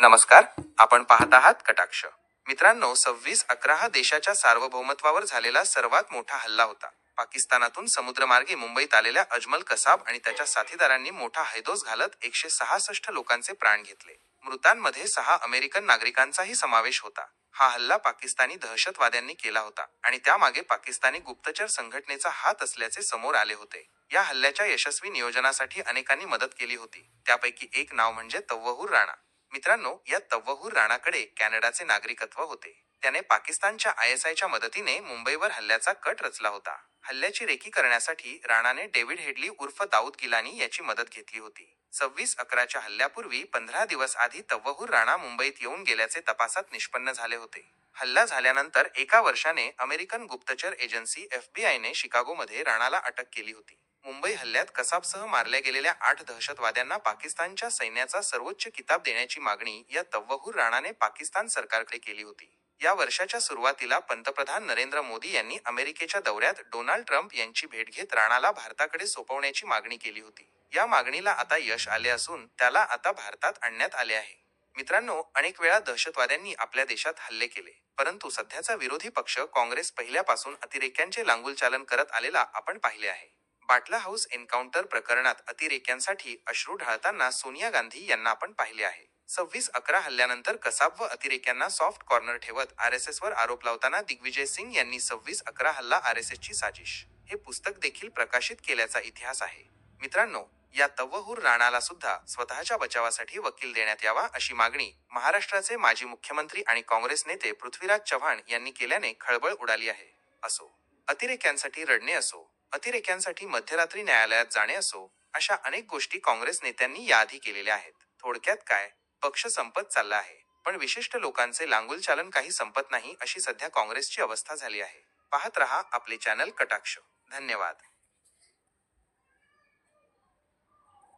नमस्कार आपण पाहत आहात कटाक्ष. मित्रांनो सव्वीस अकरा हा देशाच्या सार्वभौमत्वावर झालेला सर्वात मोठा हल्ला होता. पाकिस्तानातून समुद्रमार्गे मुंबईत आलेल्या अजमल कसाब आणि त्याच्या साथीदारांनी मोठा हैदोस घालत एकशे सहासष्ट लोकांचे प्राण घेतले. मृतांमध्ये सहा अमेरिकन नागरिकांचाही समावेश होता. हा हल्ला पाकिस्तानी दहशतवाद्यांनी केला होता आणि त्यामागे पाकिस्तानी गुप्तचर संघटनेचा हात असल्याचे समोर आले होते. या हल्ल्याच्या यशस्वी नियोजनासाठी अनेकांनी मदत केली होती. त्यापैकी एक नाव म्हणजे तव्वहूर राणा. मित्रांनो या तव्वहूर राणाकडे कॅनडाचे नागरिकत्व होते. त्याने पाकिस्तानच्या आय एस आयच्या मदतीने मुंबईवर हल्ल्याचा कट रचला होता. हल्ल्याची रेखी करण्यासाठी राणाने डेव्हिड हेडली उर्फ दाऊद गिलानी याची मदत घेतली होती. सव्वीस अकराच्या हल्ल्यापूर्वी पंधरा दिवस आधी तव्वहूर राणा मुंबईत येऊन गेल्याचे तपासात निष्पन्न झाले होते. हल्ला झाल्यानंतर एका वर्षाने अमेरिकन गुप्तचर एजन्सी एफबीआयने शिकागोमध्ये राणाला अटक केली होती. मुंबई हल्ल्यात कसाबसह मारल्या गेलेल्या आठ दहशतवाद्यांना पाकिस्तानच्या सैन्याचा सर्वोच्च किताब देण्याची मागणी या तव्वहूर राणाने पाकिस्तान सरकारकडे केली होती. या वर्षाच्या सुरुवातीला पंतप्रधान नरेंद्र मोदी यांनी अमेरिकेच्या दौऱ्यात डोनाल्ड ट्रम्प यांची भेट घेत राणाला भारताकडे सोपवण्याची मागणी केली होती. या मागणीला आता यश आले असून त्याला आता भारतात आणण्यात आले आहे. मित्रांनो अनेक वेळा दहशतवाद्यांनी आपल्या देशात हल्ले केले परंतु सध्याचा विरोधी पक्ष काँग्रेस पहिल्यापासून अतिरेक्यांचे लांगुलचालन करत आलेला आपण पाहिले आहे. बाटला हाऊस एन्काउंटर प्रकरणात अतिरेक्यांसाठी अश्रू ढाळताना सोनिया गांधी यांना आपण पाहिले आहे. सव्वीस अकरा हल्ल्यानंतर कसाब व अतिरेक्यांना सॉफ्ट कॉर्नर ठेवत आर एस एस वर आरोप लावताना दिग्विजय सिंग यांनी सव्वीस अकरा हल्ला आर एस एसची साजिश. हे पुस्तक देखील प्रकाशित केल्याचा इतिहास आहे. मित्रांनो या तव्वहूर राणाला सुद्धा स्वतःच्या बचावासाठी वकील देण्यात यावा अशी मागणी महाराष्ट्राचे माजी मुख्यमंत्री आणि काँग्रेस नेते पृथ्वीराज चव्हाण यांनी केल्याने खळबळ उडाली आहे. असो अतिरेक्यांसाठी रडणे असो अतिरेक्यांसाठी मध्यरात्री न्यायालयात जाणे असो अशा अनेक गोष्टी काँग्रेस नेत्यांनी याआधी केलेल्या आहेत. थोडक्यात काय? पक्ष संपत चालला आहे. पण विशिष्ट लोकांचे लांगुल चालन काही संपत नाही अशी सध्या काँग्रेसची अवस्था झाली आहे. पाहत रहा आपले चॅनल कटाक्ष. धन्यवाद.